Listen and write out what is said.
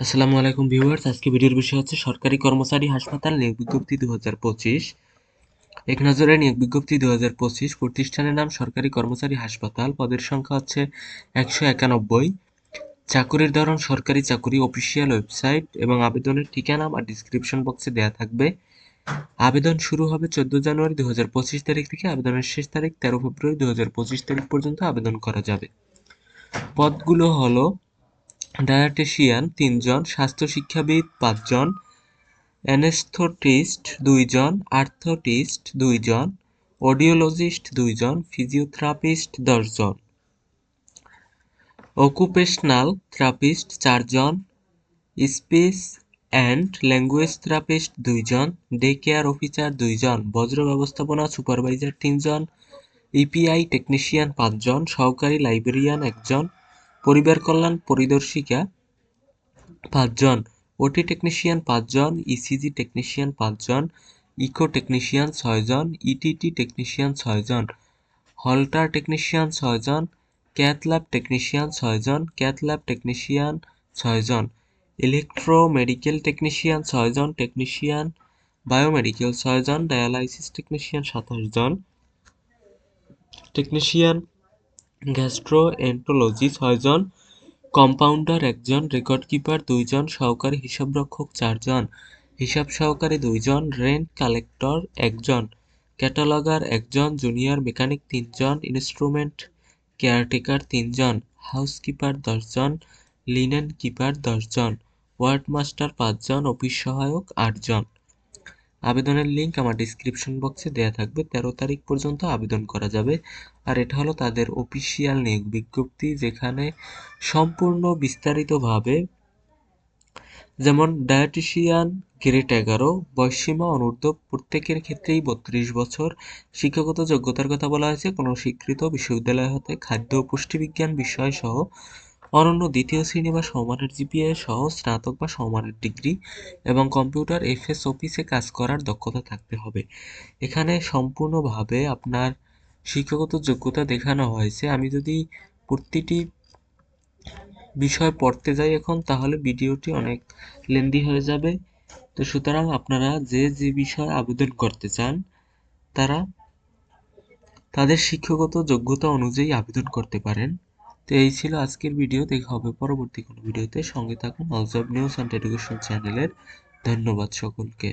আসসালামু আলাইকুম ভিউয়ার্স, আজকে ভিডিওর বিষয় হচ্ছে সরকারি কর্মচারী হাসপাতাল নিয়োগ বিজ্ঞপ্তি দু হাজার পঁচিশ। এক নজরে নিয়োগ বিজ্ঞপ্তি দু হাজার পঁচিশ প্রতিষ্ঠানের নাম সরকারি কর্মচারী হাসপাতাল, পদের সংখ্যা হচ্ছে একশো একানব্বই। চাকুরির ধরন সরকারি চাকুরি, অফিসিয়াল ওয়েবসাইট এবং আবেদনের ঠিকানা বা ডিসক্রিপশন বক্সে দেওয়া থাকবে। আবেদন শুরু হবে চোদ্দ জানুয়ারি দু হাজার পঁচিশ তারিখ থেকে, আবেদনের শেষ তারিখ তেরো ফেব্রুয়ারি দু হাজার পঁচিশ তারিখ পর্যন্ত আবেদন করা যাবে। পদগুলো হলো ডায়াটেশিয়ান তিনজন স্বাস্থ্য শিক্ষাবিদ পাঁচজন, অ্যানেস্থেটিস্ট দুইজন, আর্থোটিস্ট দুইজন, অডিওলজিস্ট দুইজন, ফিজিওথেরাপিস্ট দশজন। অকুপেশনাল থেরাপিস্ট চারজন, স্পিচ অ্যান্ড ল্যাঙ্গুয়েজ থেরাপিস্ট দুইজন, ডে কেয়ার অফিসার দুইজন, বজ্র ব্যবস্থাপনা সুপারভাইজার তিনজন, ইপিআই টেকনিশিয়ান পাঁচজন, সহকারী লাইব্রেরিয়ান একজন পরিবার কল্যাণ পরিদর্শিকা, পাঁচজন ওটি টেকনিশিয়ান পাঁচজন ইসিজি টেকনিশিয়ান পাঁচজন ইকো টেকনিশিয়ান ছয়জন ইটিটি টেকনিশিয়ান ছয়জন হল্টার টেকনিশিয়ান ছয়জন ক্যাথ ল্যাব টেকনিশিয়ান ছয়জন ক্যাথ ল্যাব টেকনিশিয়ান ছয়জন ইলেকট্রো মেডিকেল টেকনিশিয়ান ছয়জন টেকনিশিয়ান বায়োমেডিকেল ছয়জন ডায়ালাইসিস টেকনিশিয়ান সাতাশ জন টেকনিশিয়ান গ্যাস্ট্রো এন্টোলজি ছয়জন কম্পাউন্ডার, একজন রেকর্ড কিপার, দুইজন সহকারী হিসাবরক্ষক, চারজন হিসাব সহকারী, দুইজন রেন্ট কালেক্টর, একজন ক্যাটালগার, একজন জুনিয়র মেকানিক, তিনজন ইনস্ট্রুমেন্ট কেয়ারটেকার, তিনজন হাউসকিপার, দশজন লিনেন কিপার, দশজন ওয়ার্ড মাস্টার পাঁচজন অফিস সহায়ক, আটজন আবেদনের লিঙ্ক আমার ডিসক্রিপশন বক্সে দেওয়া থাকবে। তেরো তারিখ পর্যন্ত আবেদন করা যাবে। আর এটা হলো তাদের অফিসিয়াল নিয়োগ বিজ্ঞপ্তি, যেখানে সম্পূর্ণ বিস্তারিতভাবে যেমন ডায়েটিশিয়ান গ্রেড এগারো বয়সীমা অনূর্ধ্ব, প্রত্যেকের ক্ষেত্রেই বত্রিশ বছর, শিক্ষাগত যোগ্যতার কথা বলা হয়েছে, কোনো স্বীকৃত বিশ্ববিদ্যালয় হতে খাদ্য ও পুষ্টিবিজ্ঞান বিষয় সহ অনন্য দ্বিতীয় শ্রেণি বা সমমানের জিপিএ সহ স্নাতক বা সমমানের ডিগ্রি এবং কম্পিউটার এফএস অফিসে কাজ করার দক্ষতা থাকতে হবে। এখানে সম্পূর্ণভাবে আপনার শিক্ষাগত যোগ্যতা দেখানো হয়েছে। আমি যদি প্রতিটি বিষয় পড়তে যাই এখন, তাহলে ভিডিওটি অনেক লেন্দি হয়ে যাবে। তো সুতরাং আপনারা যে যে বিষয়ে আবেদন করতে চান, তারা তাদের শিক্ষাগত যোগ্যতা অনুযায়ী আবেদন করতে পারেন। তো এই ছিল আজকের ভিডিও দেখা হবে পরবর্তী কোনো ভিডিওতে সঙ্গে থাকুন অলজব নিউজ অ্যান্ড এডুকেশন চ্যানেলের ধন্যবাদ সকলকে।